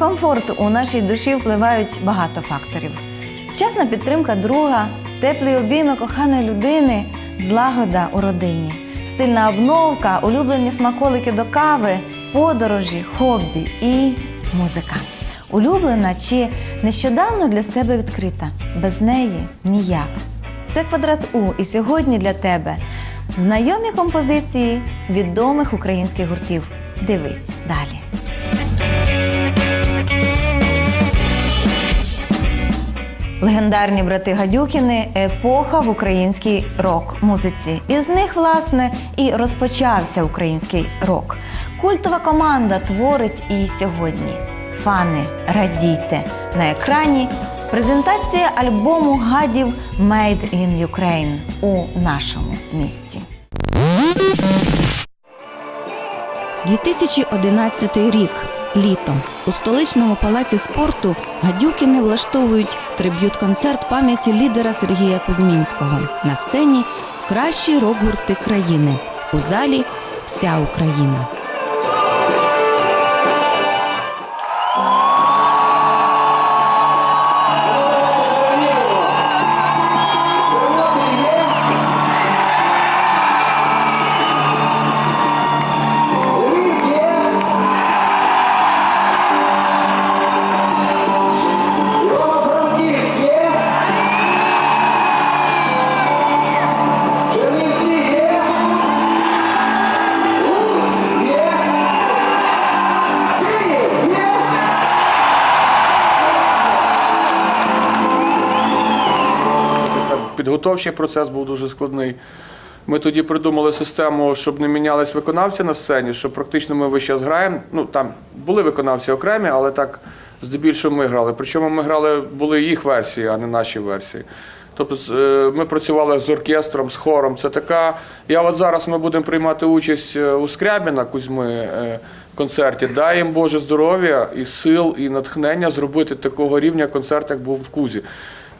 комфорт у нашій душі впливають багато факторів: вчасна підтримка друга, теплі обійми коханої людини, злагода у родині, стильна обновка, улюблені смаколики до кави, подорожі, хобі і музика. Улюблена чи нещодавно для себе відкрита. Без неї ніяк. Це квадрат У, і сьогодні для тебе знайомі композиції відомих українських гуртів. Дивись далі. Легендарні брати Гадюкіни епоха в українській рок-музиці. Із них, власне, і розпочався український рок. Культова команда творить і сьогодні. Фани, радійте на екрані. Презентація альбому гадів Made in Ukraine у нашому місті. 2011 рік. Літо у столичному палаці спорту гадюкіни влаштовують триб'ют-концерт пам'яті лідера Сергія Кузьмінського. На сцені кращі рок-гурти країни. У залі вся Україна. Підготовчий процес був дуже складний. Ми тоді придумали систему, щоб не мінялись виконавці на сцені, що практично ми весь час граємо. Ну там були виконавці окремі, але так здебільшого ми грали. Причому ми грали були їх версії, а не наші версії. Тобто е, ми працювали з оркестром, з хором. Це така. Я от зараз ми будемо приймати участь е, у Скрябіна Кузьми е, концерті. Дай їм Боже здоров'я і сил, і натхнення зробити такого рівня концерт, як був в Кузі.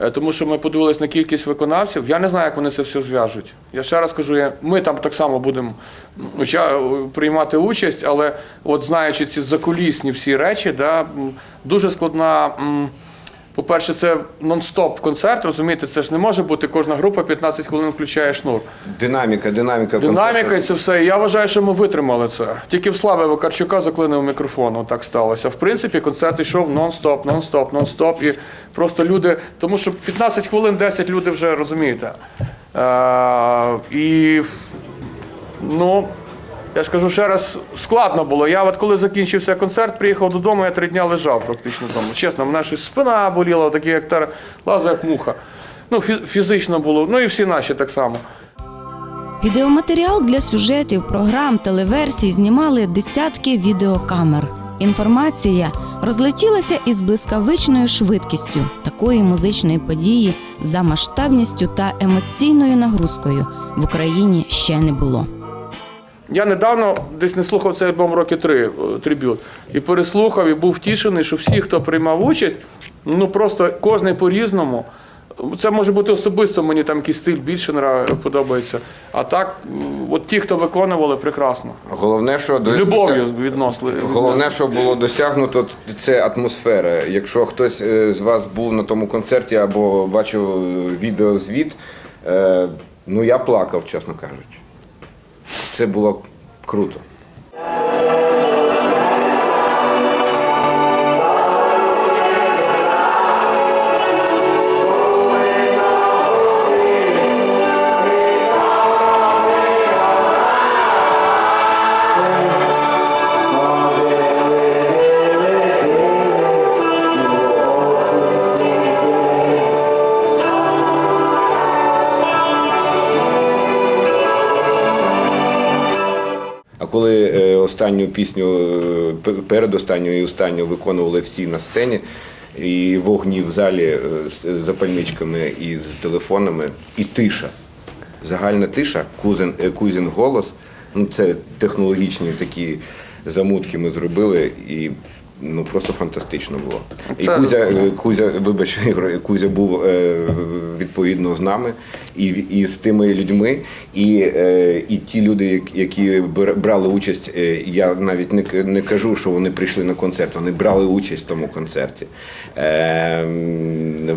Е, Тому що ми подивилися на кількість виконавців. Я не знаю, як вони це все зв'яжуть. Я ще раз кажу, ми там так само будемо уча- приймати участь, але от знаючи ці закулісні всі речі, да, дуже складна. По-перше, це нон-стоп концерт, розумієте, це ж не може бути кожна група 15 хвилин включає шнур. Динаміка, динаміка. Динаміка і це все. І Я вважаю, що ми витримали це. Тільки в Слави Вакарчука заклинив мікрофон. Отак сталося. В принципі, концерт йшов нон-стоп, нон-стоп, нон-стоп. І просто люди, тому що 15 хвилин 10 люди вже розумієте. Е, і ну. Я ж кажу ще раз, складно було. Я от коли закінчився концерт, приїхав додому, я три дня лежав практично вдома. Чесно, мене щось спина боліла, такі як лаза, як муха. Ну, фі- фізично було, ну і всі наші так само. Відеоматеріал для сюжетів, програм, телеверсій знімали десятки відеокамер. Інформація розлетілася із блискавичною швидкістю такої музичної події за масштабністю та емоційною нагрузкою в Україні ще не було. Я недавно десь не слухав цей альбом роки три е, трибют. І переслухав, і був втішений, що всі, хто приймав участь, ну просто кожен по-різному. Це може бути особисто, мені там якийсь стиль більше подобається. А так, от ті, хто виконували, прекрасно. Головне, що З любов'ю відносли. Головне, що було досягнуто, це атмосфера. Якщо хтось е, з вас був на тому концерті або бачив е, відеозвіт, ну я плакав, чесно кажучи. Це було круто. Останню пісню, е, пе- передостанню і останню виконували всі на сцені, і вогні в залі е, з запальничками і з телефонами, і тиша. Загальна тиша, кузен, е, кузін голос. Ну, це технологічні такі замутки ми зробили. І ну просто фантастично було. І Це- Кузя, Кузя, вибач, Кузя був е, відповідно з нами і, і з тими людьми, і, е, і ті люди, які брали участь, е, я навіть не, не кажу, що вони прийшли на концерт, вони брали участь в тому концерті. Е,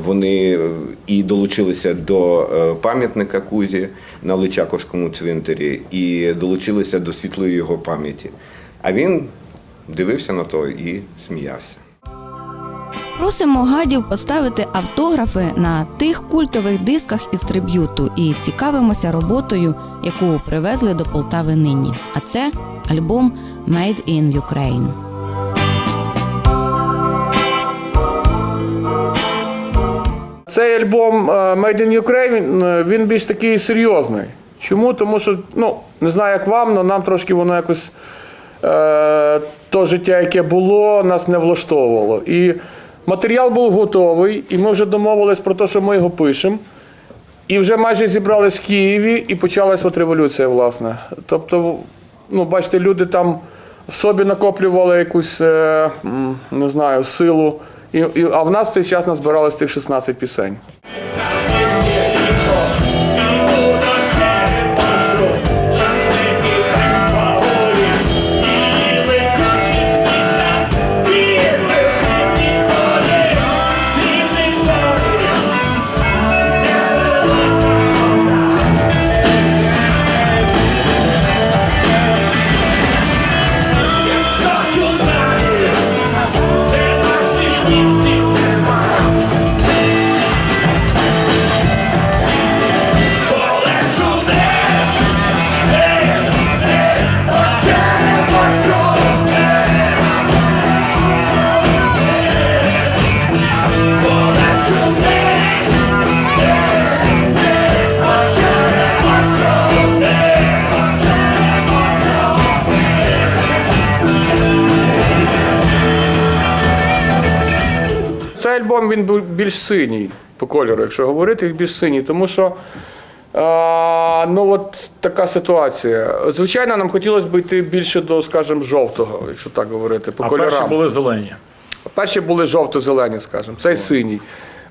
вони і долучилися до пам'ятника Кузі на Личаковському цвинтарі, і долучилися до світлої його пам'яті. А він дивився на то і сміявся. Просимо гадів поставити автографи на тих культових дисках із триб'юту і цікавимося роботою, яку привезли до Полтави нині. А це альбом Made in Ukraine. Цей альбом е, Made in Ukraine, е, він більш такий серйозний. Чому? Тому що, ну, не знаю, як вам, але нам трошки воно якось то життя, яке було, нас не влаштовувало. І матеріал був готовий, і ми вже домовились про те, що ми його пишемо. І вже майже зібрались в Києві, і почалась от революція, власне. Тобто, ну, бачите, люди там в собі накоплювали якусь, е, не знаю, силу. І, і, а в нас в цей час назбиралось тих 16 пісень. Більш синій по кольору, якщо говорити, більш синій, тому що а, ну от така ситуація. Звичайно, нам хотілося б йти більше до, скажімо, жовтого, якщо так говорити, по А кольорам. перші були зелені. Перші були жовто-зелені, скажімо, цей синій.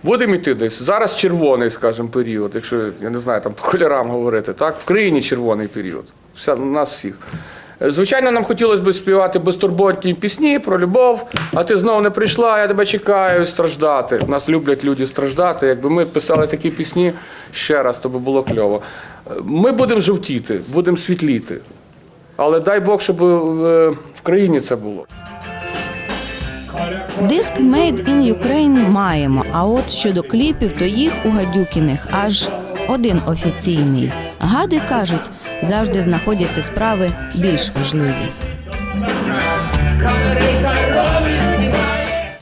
Будемо йти десь. Зараз червоний, скажімо, період, якщо я не знаю, там по кольорам говорити. Так? В країні червоний період. Вся, у нас всіх. Звичайно, нам хотілося б співати безтурботні пісні про любов, а ти знову не прийшла, я тебе чекаю, страждати. Нас люблять люди страждати. Якби ми писали такі пісні ще раз, то би було кльово. Ми будемо жовтіти, будемо світліти. Але дай Бог, щоб е, в країні це було. Диск Made in Ukraine маємо. А от щодо кліпів, то їх у гадюкіних аж один офіційний. Гади кажуть, завжди знаходяться справи більш важливі.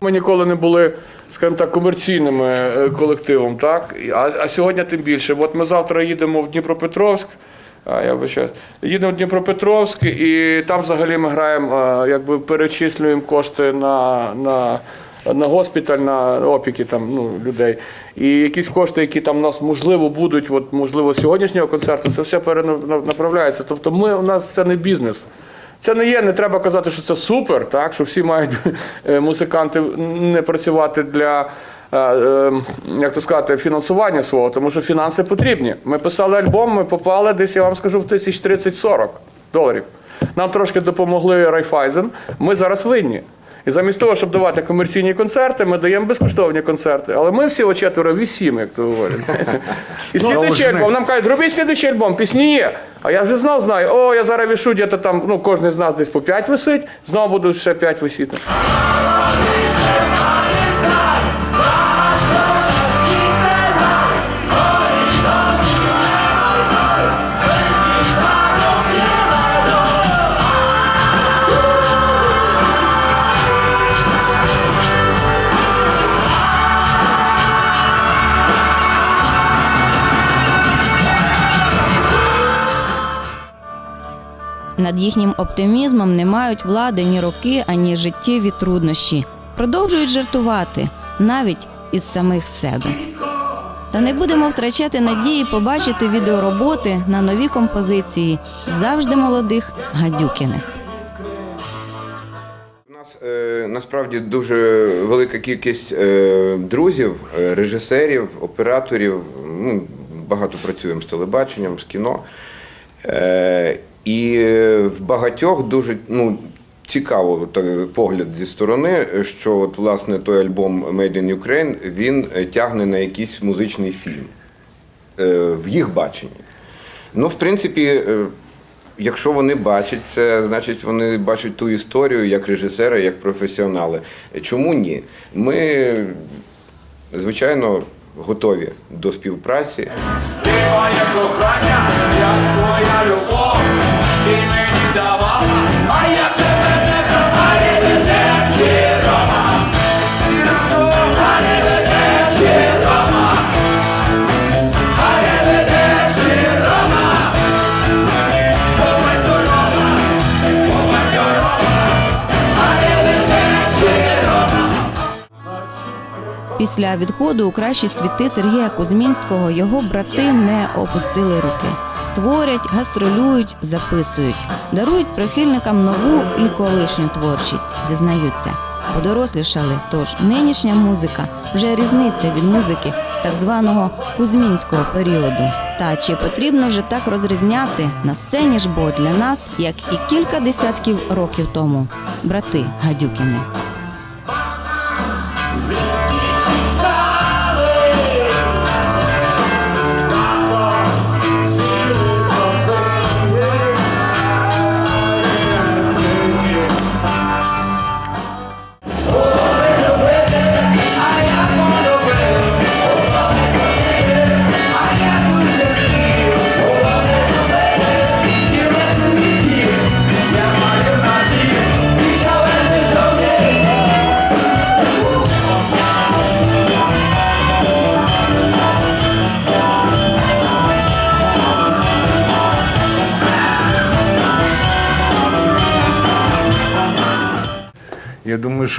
Ми ніколи не були, скажімо так, комерційними е, колективом, так? А, а сьогодні тим більше. От ми завтра їдемо в Дніпропетровськ. А, я вибачаюсь. Їдемо в Дніпропетровськ, і там взагалі ми граємо, е, якби перечислюємо кошти на, на, на госпіталь, на опіки там, ну, людей. І якісь кошти, які там у нас можливо будуть, от, можливо, сьогоднішнього концерту, це все перенаправляється. Тобто ми, у нас це не бізнес. Це не є, не треба казати, що це супер, так, що всі мають е, музиканти не працювати для. е, е, Як то сказати, фінансування свого, тому що фінанси потрібні. Ми писали альбом, ми попали десь, я вам скажу, в тисяч 30-40 доларів. Нам трошки допомогли Райфайзен. Ми зараз винні. І замість того, щоб давати комерційні концерти, ми даємо безкоштовні концерти. Але ми всі четверо вісім, як то говорять. І але слідуючий альбом нам кажуть, робіть слідуючий альбом, пісні є. А я вже знов знаю, о, я зараз вішу, де там, ну, кожен з нас десь по п'ять висить, знову буду ще п'ять висіти. Над їхнім оптимізмом не мають влади ні роки, ані життєві труднощі. Продовжують жартувати навіть із самих себе. Та не будемо втрачати надії побачити відеороботи на нові композиції завжди молодих гадюкіних. У нас е, насправді дуже велика кількість е, друзів, е, режисерів, операторів. Ну, багато працюємо з телебаченням, з кіно. Е, і в багатьох дуже ну, цікаво так, погляд зі сторони, що от, власне той альбом Made in Ukraine він е, тягне на якийсь музичний фільм е, в їх баченні. Ну, в принципі, е, якщо вони бачать це, значить вони бачать ту історію як режисери, як професіонали. Чому ні? Ми, звичайно, готові до співпраці. Ти кохання, я твоя любов, Після відходу у кращі світи Сергія Кузьмінського його брати не опустили руки. Творять, гастролюють, записують, дарують прихильникам нову і колишню творчість, зізнаються. Подорослішали, тож нинішня музика вже різниця від музики так званого кузьмінського періоду. Та чи потрібно вже так розрізняти на сцені ж бо для нас, як і кілька десятків років тому, брати Гадюкіни.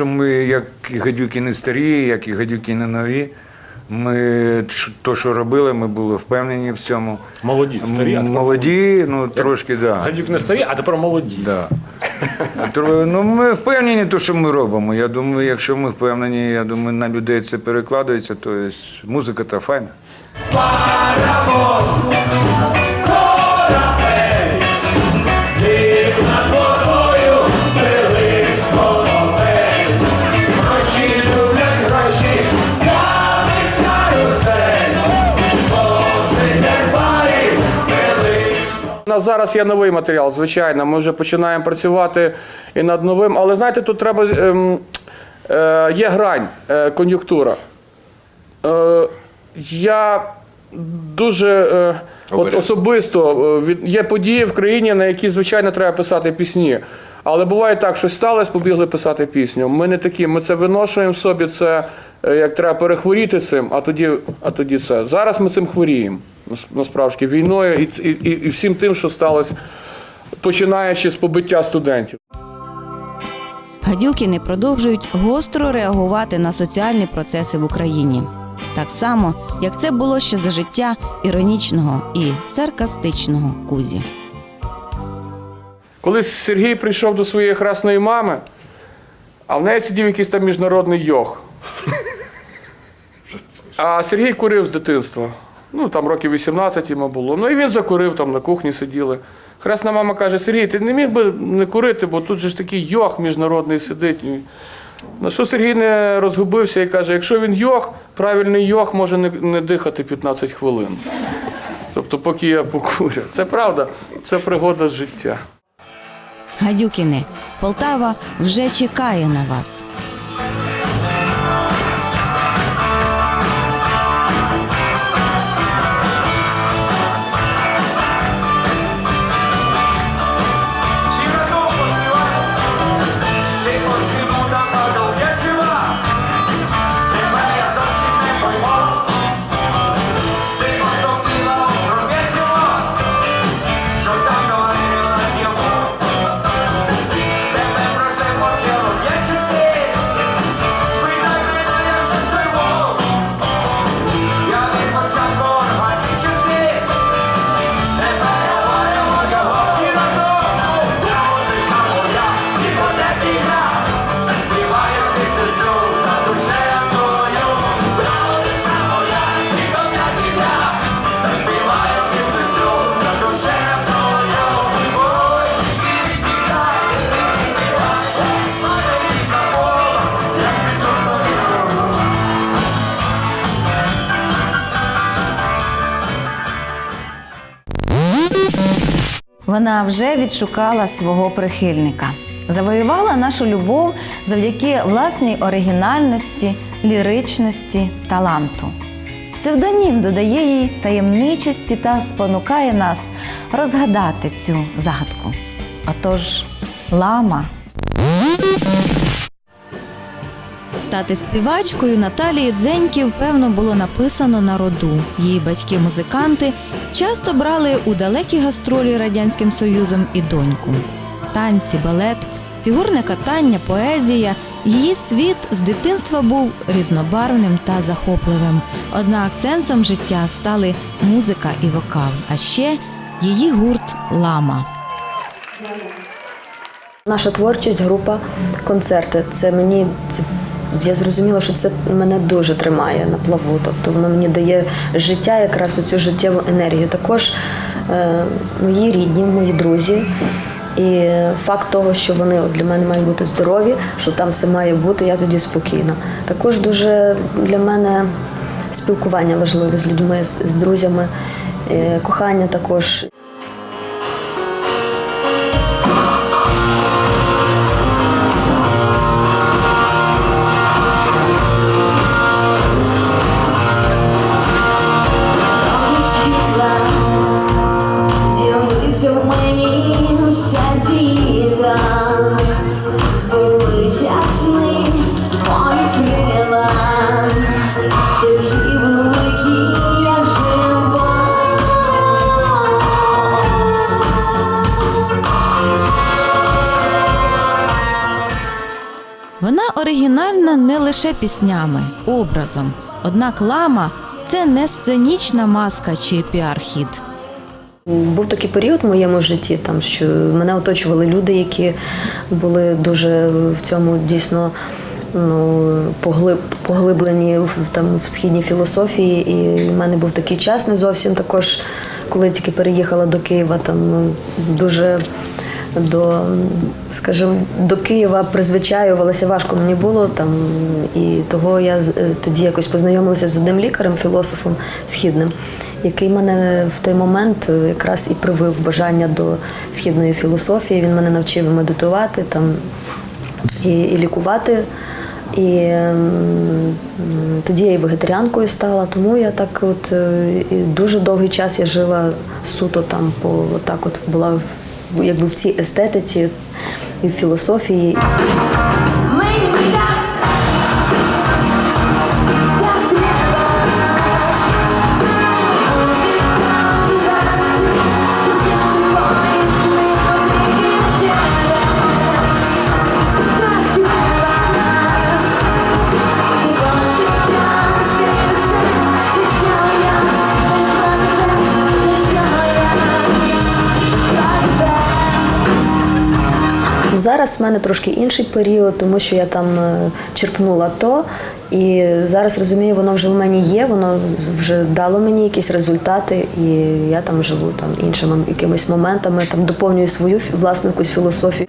Що ми, як і гадюкіни старі, як і гадюкіни нові, ми то, що робили, ми були впевнені в цьому. Молоді, старі, а тепер Молоді, ну трошки, так. Да. Гадюк не старі, а тепер молоді. Да. Ну, ми впевнені, то, що ми робимо. Я думаю, якщо ми впевнені, я думаю, на людей це перекладається, то є музика та файна. Ти зараз є новий матеріал, звичайно. Ми вже починаємо працювати і над новим. Але знаєте, тут треба ем, е, є грань, е, кон'юнктура. Е, я дуже е, от особисто е, є події в країні, на які, звичайно, треба писати пісні. Але буває так, щось сталося, побігли писати пісню. Ми не такі, ми це виношуємо в собі, це е, як треба перехворіти цим, а тоді, а тоді це. Зараз ми цим хворіємо. Нас- Насправді війною і, і, і, всім тим, що сталося, починаючи з побиття студентів. Гадюкіни продовжують гостро реагувати на соціальні процеси в Україні. Так само, як це було ще за життя іронічного і саркастичного Кузі. Коли Сергій прийшов до своєї хресної мами, а в неї сидів якийсь там міжнародний йог. А Сергій курив з дитинства. Ну, там років 18 йому було. Ну і він закурив, там на кухні сиділи. Хресна мама каже: Сергій, ти не міг би не курити, бо тут же ж такий йог міжнародний сидить. На що Сергій не розгубився і каже: якщо він йог, правильний йог може не, не дихати 15 хвилин. Тобто, поки я покурю. Це правда, це пригода життя. Гадюкіни, Полтава вже чекає на вас. Вона вже відшукала свого прихильника. Завоювала нашу любов завдяки власній оригінальності, ліричності, таланту. Псевдонім додає їй таємничості та спонукає нас розгадати цю загадку. Отож, лама. Стати співачкою Наталії Дзеньків, певно, було написано на роду. Її батьки-музиканти часто брали у далекі гастролі Радянським Союзом і доньку. Танці, балет, фігурне катання, поезія. Її світ з дитинства був різнобарвним та захопливим. Однак сенсом життя стали музика і вокал, а ще її гурт Лама. Наша творчість, група, концерти. Це мені я зрозуміла, що це мене дуже тримає на плаву. Тобто воно мені дає життя, якраз оцю життєву енергію. Також е, мої рідні, мої друзі. І факт того, що вони для мене мають бути здорові, що там все має бути, я тоді спокійна. Також дуже для мене спілкування важливе з людьми, з, друзями, е, кохання також. Піснями, образом. Однак лама це не сценічна маска чи піар-хід. Був такий період в моєму житті, там що мене оточували люди, які були дуже в цьому дійсно ну, поглиб, поглиблені в, там, в східній філософії. І в мене був такий час не зовсім також, коли тільки переїхала до Києва, там ну, дуже до, скажімо, до Києва призвичаювалася, важко мені було там. І того я е, тоді якось познайомилася з одним лікарем, філософом східним, який мене в той момент е, якраз і привив бажання до східної філософії. Він мене навчив медитувати там і, і лікувати. І ем, тоді я і вегетаріанкою стала, тому я так от е, і дуже довгий час я жила суто там по так от була якби в цій естетиці і в філософії. Зараз в мене трошки інший період, тому що я там е, черпнула то. І зараз розумію, воно вже в мені є, воно вже дало мені якісь результати, і я там живу там іншими якимись моментами, там доповнюю свою власну якусь філософію.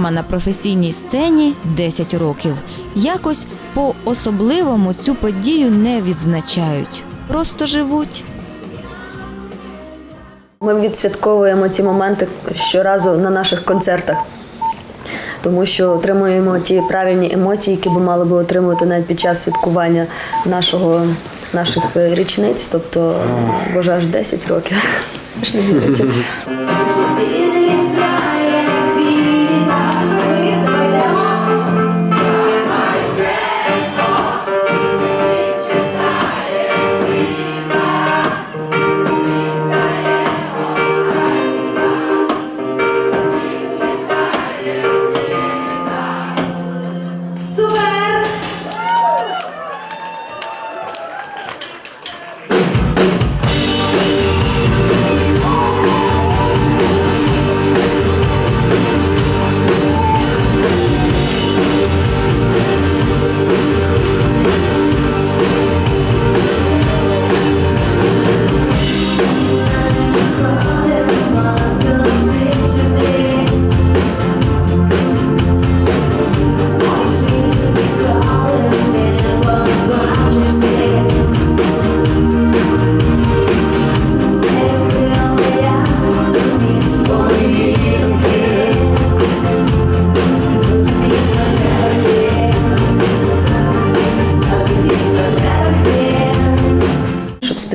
Лама на професійній сцені 10 років. Якось по-особливому цю подію не відзначають. Просто живуть. Ми відсвятковуємо ці моменти щоразу на наших концертах, тому що отримуємо ті правильні емоції, які би мали би отримувати навіть під час святкування нашого, наших е, річниць, тобто, боже, аж 10 років.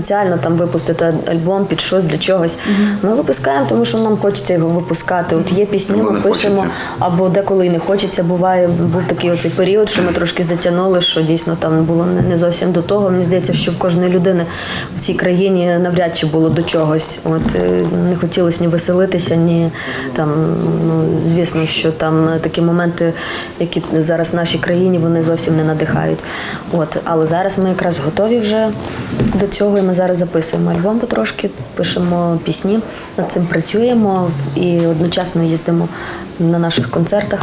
спеціально там випустити альбом під щось для чогось. Ми випускаємо, тому що нам хочеться його випускати. От є пісні, ми пишемо, хочеться. або деколи і не хочеться. Буває, був такий оцей період, що ми трошки затягнули, що дійсно там було не- не зовсім до того. Мені здається, що в кожної людини в цій країні навряд чи було до чогось. От е, не хотілося ні веселитися, ні там. Ну звісно, що там такі моменти, які зараз в нашій країні, вони зовсім не надихають. От, але зараз ми якраз готові вже до цього, і ми зараз записуємо альбом потрошки, пишемо пісні, над цим працюємо і одночасно їздимо на наших концертах.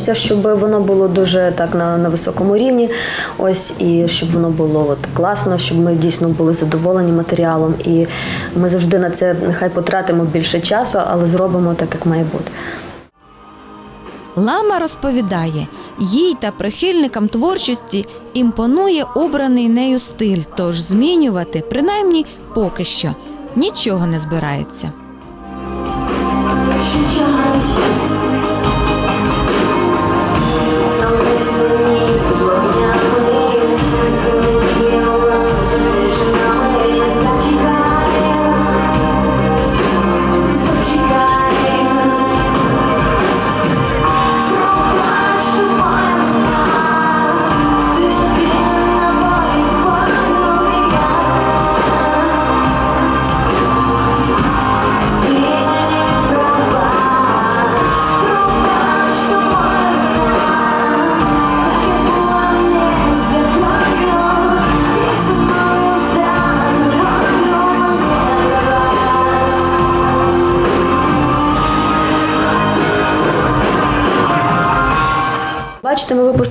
Хочеться, щоб воно було дуже так на, на високому рівні. Ось і щоб воно було от класно, щоб ми дійсно були задоволені матеріалом. І ми завжди на це нехай потратимо більше часу, але зробимо так, як має бути. Лама розповідає, їй та прихильникам творчості імпонує обраний нею стиль, тож змінювати, принаймні поки що, нічого не збирається. Ти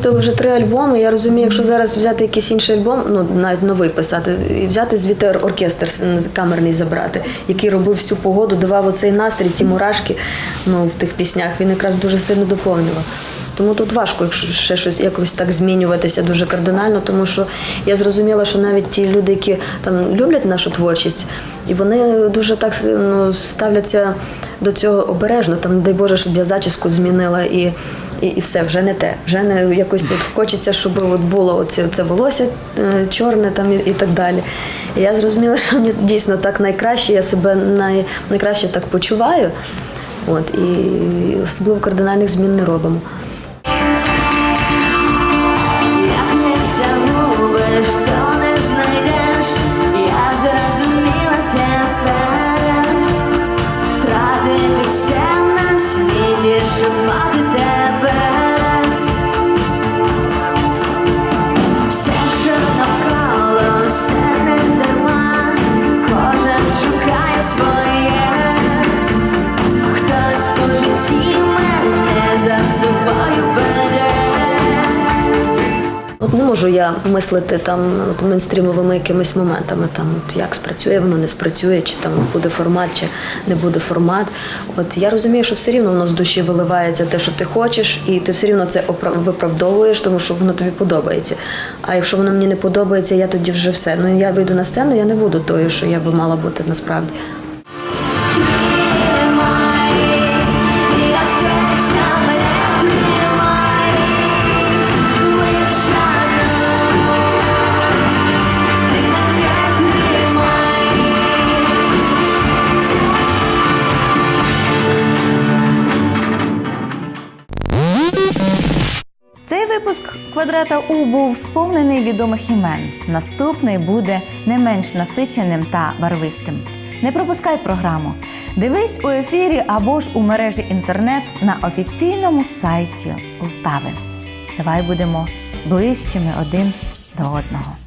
випустили вже три альбоми. Я розумію, якщо зараз взяти якийсь інший альбом, ну навіть новий писати, і взяти звідти оркестр камерний забрати, який робив всю погоду, давав оцей настрій, ті мурашки ну, в тих піснях, він якраз дуже сильно доповнював. Тому тут важко, якщо ще щось якось так змінюватися дуже кардинально, тому що я зрозуміла, що навіть ті люди, які там люблять нашу творчість, і вони дуже так ну, ставляться до цього обережно. Там, дай Боже, щоб я зачіску змінила і, і, і все, вже не те. Вже не якось от хочеться, щоб от було оце, це волосся е, чорне там і, і так далі. І я зрозуміла, що мені дійсно так найкраще, я себе най, найкраще так почуваю. От, і особливо кардинальних змін не робимо. Можу я мислити там от мейнстрімовими якимись моментами, там от як спрацює воно, не спрацює, чи там буде формат, чи не буде формат. От я розумію, що все рівно воно з душі виливається те, що ти хочеш, і ти все рівно це виправдовуєш, тому що воно тобі подобається. А якщо воно мені не подобається, я тоді вже все. Ну я вийду на сцену, я не буду тою, що я би мала бути насправді. Квадрата У був сповнений відомих імен. Наступний буде не менш насиченим та барвистим. Не пропускай програму. Дивись у ефірі або ж у мережі інтернет на офіційному сайті Лтави. Давай будемо ближчими один до одного.